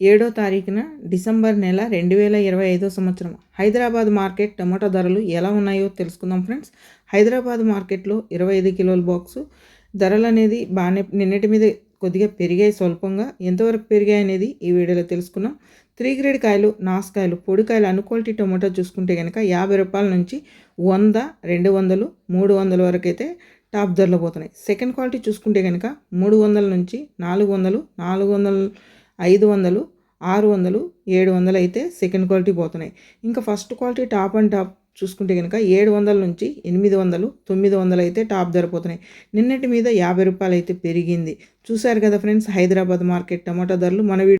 ఏడో తారీఖున డిసెంబర్ నెల రెండు వేల ఇరవై ఐదో సంవత్సరం. హైదరాబాద్ మార్కెట్ టమాటో ధరలు ఎలా ఉన్నాయో తెలుసుకుందాం ఫ్రెండ్స్. హైదరాబాద్ మార్కెట్లో ఇరవై ఐదు కిలోల బాక్సు. ధరలు అనేది బాగానే నిన్నటి మీద కొద్దిగా పెరిగాయి స్వల్పంగా. ఎంతవరకు పెరిగాయి అనేది ఈ వీడియోలో తెలుసుకున్నాం త్రీ గ్రేడ్ కాయలు నాసుకాయలు పొడికాయలు అనుక్వాలిటీ టొమాటో చూసుకుంటే కనుక యాభై రూపాయల నుంచి వంద రెండు వందలు మూడు వందల వరకు అయితే టాప్ ధరలో పోతున్నాయి. సెకండ్ క్వాలిటీ చూసుకుంటే కనుక మూడు వందల నుంచి నాలుగు వందలు నాలుగు వందలు ఐదు వందలు ఆరు వందలు ఏడు వందలు అయితే సెకండ్ క్వాలిటీ పోతున్నాయి. ఇంకా first quality top and top చూసుకుంటే కనుక ఏడు వందల నుంచి ఎనిమిది వందలు తొమ్మిది వందలు అయితే టాప్ ధరపోతున్నాయి నిన్నటి మీద యాభై రూపాయలు అయితే పెరిగింది. చూశారు కదా ఫ్రెండ్స్ హైదరాబాద్ మార్కెట్ టమాటా ధరలు మన